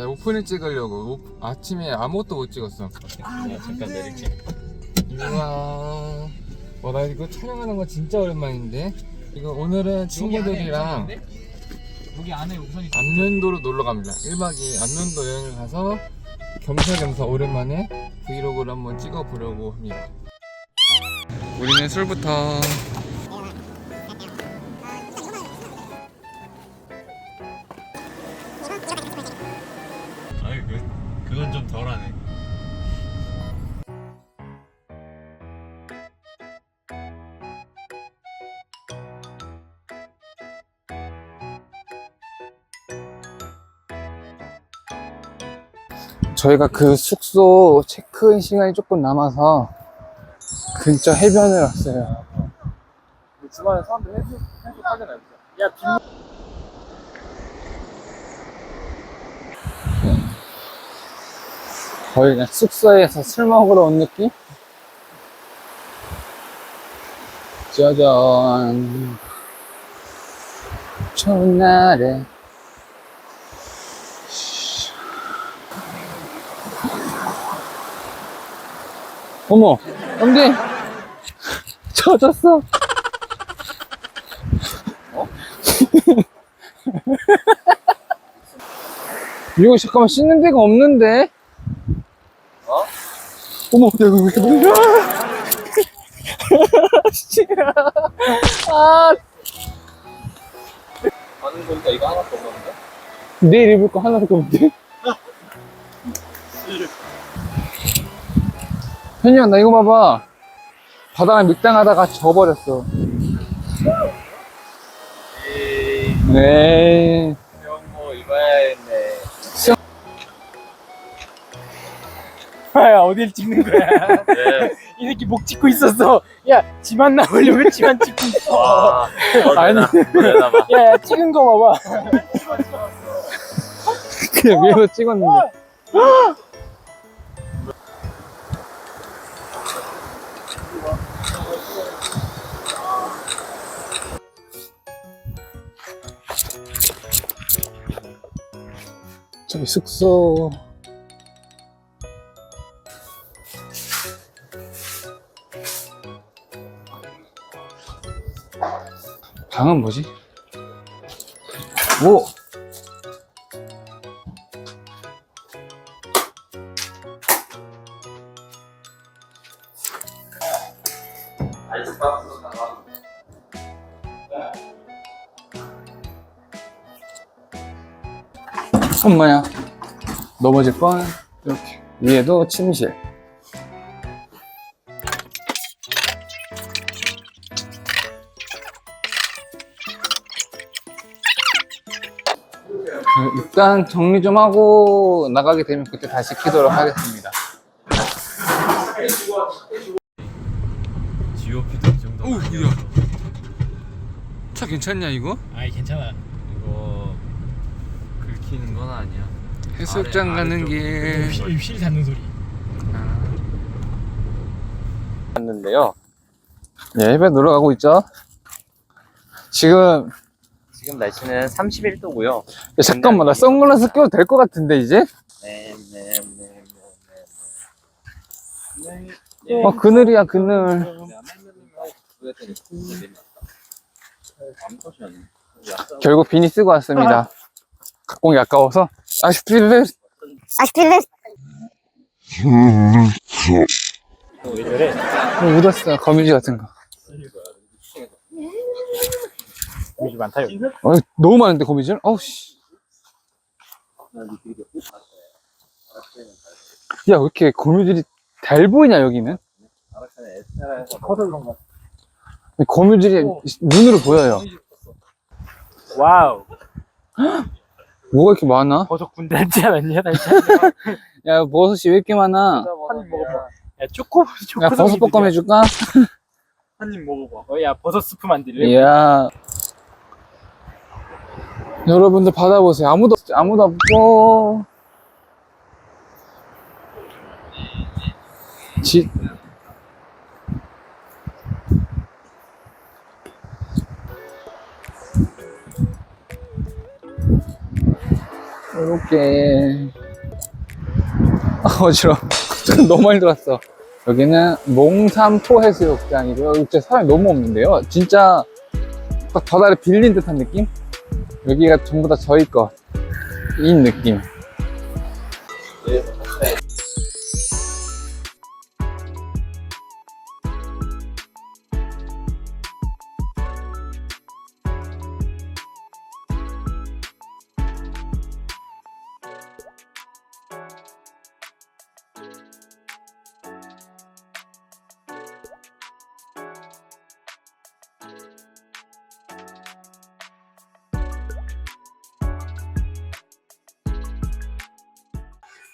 나 오프닝 찍으려고 오- 아침에 아무것도 못 찍었어. 네, 잠깐 내릴게. 우와. 와, 나 이거 촬영하는 거 진짜 오랜만인데. 이거 오늘은 친구들이랑 여기 안에 우선이 안면도로 놀러 갑니다. 1박 2일 안면도 여행을 가서 겸사겸사 오랜만에 브이로그를 한번 찍어 보려고 합니다. 우리는 술부터. 저희가 그 숙소 체크인 시간이 조금 남아서 근처 해변에 왔어요. 주말에 사람들 해수, 해수 하잖아요. 야, 빈... 거의 그냥 숙소에서 술 먹으러 온 느낌? 짜잔. 좋은 날에. 어머, 언니, 젖었어. 어? 이거 잠깐만 씻는 데가 없는데? 어? 어머, 내가 왜 이렇게 뭐야? 씨. 아, 가는 거니까 이거 하나도 없는데? 내일 입을 거 하나밖에 없는데? 현이야, 나 이거 봐봐. 바다에 믹당하다가 져버렸어. 네. 형뭐 입어야겠네. 야 어딜 찍는 거야? 네. 이 새끼 목 찍고 있었어. 야 지만 나오려면 지만 찍고 있어. 와. 아니. 내놔 봐. 야, 야 찍은 거 봐봐. 그냥 위에서 찍었는데. 저기 숙소. 방은 뭐지? 오! 엄마야 넘어질 뻔 이렇게 위에도 침실 그, 일단 정리 좀 하고 나가게 되면 그때 다시 키도록 하겠습니다 GOP도 이 정도. 오, 야. 차 괜찮냐 이거? 아이 괜찮아. 긁히는 건 아니야. 해수욕장 아래, 가는. 길 실, 실 닿는 소리. 갔는데요 예, 해변 놀러 가고 있죠 지금 지금 날씨는 31도고요. 야, 잠깐만 나 선글라스 껴도 될 것 같은데 이제? 네, 네, 네, 네, 네. 어 그늘이야 그늘 결국 비니 쓰고 왔습니다 오기 아까워서 아쉽필 왜 저래? 묻었어 거미줄 같은 거 거미줄 많다 여기. 어, 너무 많은데 거미줄? 어우 씨. 야, 왜 이렇게 거미줄이 잘 보이냐, 여기는? 커서 그런가? 거미줄이 눈으로 보여요. 와우. 뭐가 이렇게 많아? 버섯 군대 닮지 않았냐? 야, 버섯이 왜 이렇게 많아? 한입 먹어봐. 야 초코 초코. 야, 버섯 볶음 해줄까? 한입 먹어봐. 어, 야 버섯 스프 만들래? 이야. 여러분들 받아보세요. 아무도, 없- 아무도 없고. 지, 이렇게. 아, 어지러워. 너무 많이 들어왔어. 여기는 몽삼토 해수욕장이고요. 진짜 사람이 너무 없는데요. 진짜 딱 바다를 빌린 듯한 느낌? 여기가 전부 다 저희 거인 느낌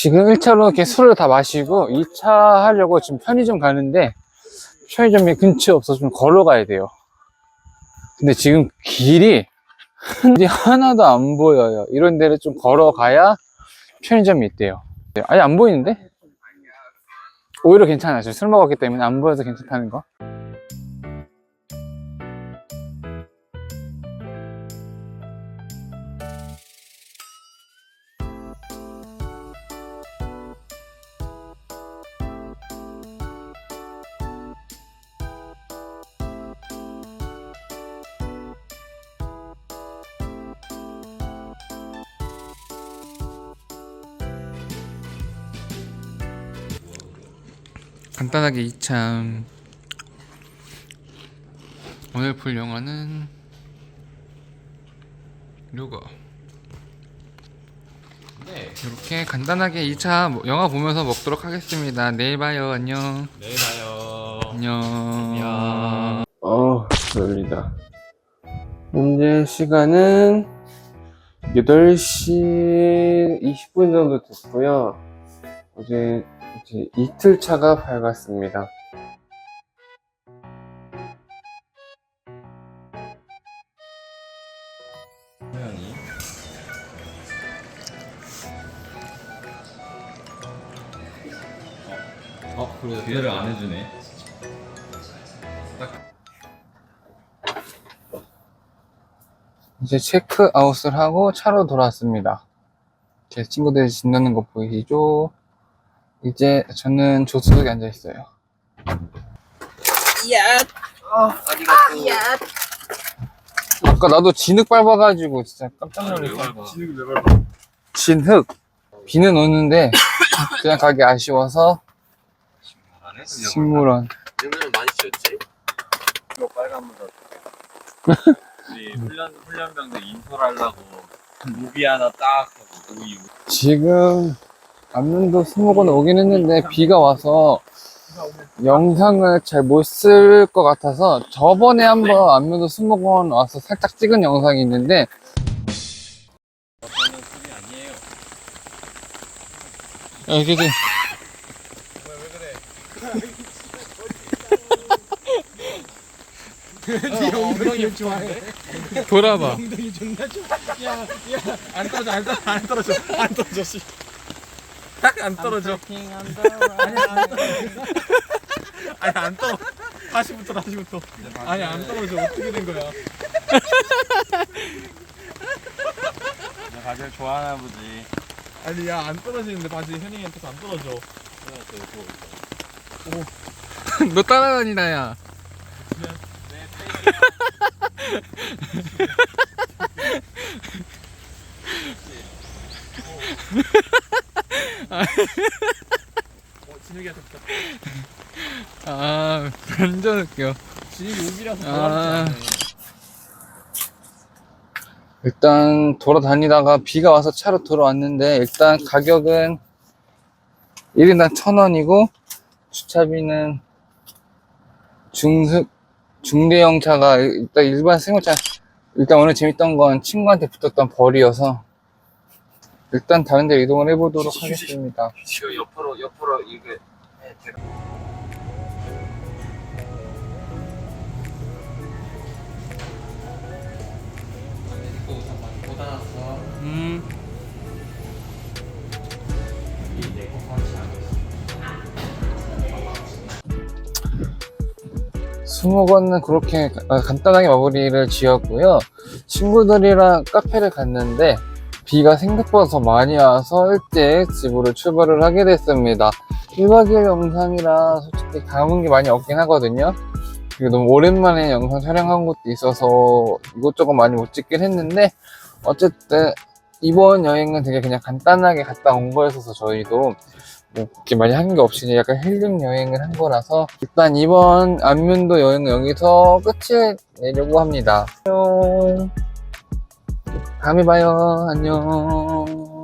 지금 1차로 이렇게 술을 다 마시고 2차 하려고 지금 편의점 가는데 편의점이 근처에 없어서 좀 걸어가야 돼요. 근데 지금 길이 하나도 안 보여요. 이런 데를 좀 걸어가야 편의점이 있대요. 아예 안 보이는데? 오히려 괜찮아요. 저술 먹었기 때문에 안 보여서 괜찮다는 거. 간단하게 2참 오늘 볼 영화는 요거 네. 이렇게 간단하게 2차 영화 보면서 먹도록 하겠습니다 내일 봐요 안녕 내일 봐요. 안녕 안녕. 어, 졸리다. 현재 시간은 8시 20분 정도 됐고요. 어제 이제 이틀 차가 밝았습니다. 어. 기대를 안 해주네. 이제 체크아웃을 하고 차로 돌아왔습니다 제 친구들이 집 넣는 거 보이시죠? 이제 저는 조수석에 앉아 있어요 아까 나도 진흙 밟아가지고 진짜 깜짝 놀랐어. 진흙 왜 밟아? 진흙. 비는 오는데 그냥 가기 아쉬워서 식물원. 오늘은 많이 쉬었지? 이거 빨간 물 우리 훈련 훈련병들 인솔하려고 무비 하나 딱 하고 우유. 지금 안면도 수목원 오긴 했는데 비가 와서 영상을 잘 못 쓸 것 같아서 저번에 한번 안면도 수목원 와서 살짝 찍은 영상이 있는데. 여기 그 엉덩이 좋아해? 돌아봐. 안 떨어져 안 떨어져 안 떨어져 안 떨어져 씨. 딱 안 떨어져. 아니 안 떨어져. 아니 안 떨어. 다시부터 다시부터. 아니 안 떨어져 어떻게 된 거야? 나 가지를 좋아하나 보지. 아니 야 안 떨어지는데 바지 현이한테서 안 떨어져. 너 따라다니나 야. 어 진욱이한테 붙었다. 아 완전 웃겨. 진욱이 우비라서 아. 일단 돌아다니다가 비가 와서 차로 돌아왔는데 일단 가격은 1인당 1000원이고 주차비는 중흑 중대형 차가 일단 일반 승용차 일단 오늘 재밌던 건 친구한테 붙었던 벌이어서 일단 다른 데 이동을 해보도록 하겠습니다 지금 옆으로 옆으로 이게 음. 수목원은 그렇게 가- 간단하게 마무리를 지었고요. 친구들이랑 카페를 갔는데 비가 생각보다 더 많이 와서 일찍 집으로 출발을 하게 됐습니다. 1박 2일 영상이라 솔직히 담은 게 많이 없긴 하거든요. 그리고 너무 오랜만에 영상 촬영한 것도 있어서 이것저것 많이 못 찍긴 했는데 어쨌든 이번 여행은 되게 그냥 간단하게 갔다 온 거였어서 저희도 뭐 그렇게 많이 한 게 없이 약간 힐링 여행을 한 거라서 일단 이번 안면도 여행은 여기서 끝을 내려고 합니다. 안녕. 다음에 봐요. 안녕.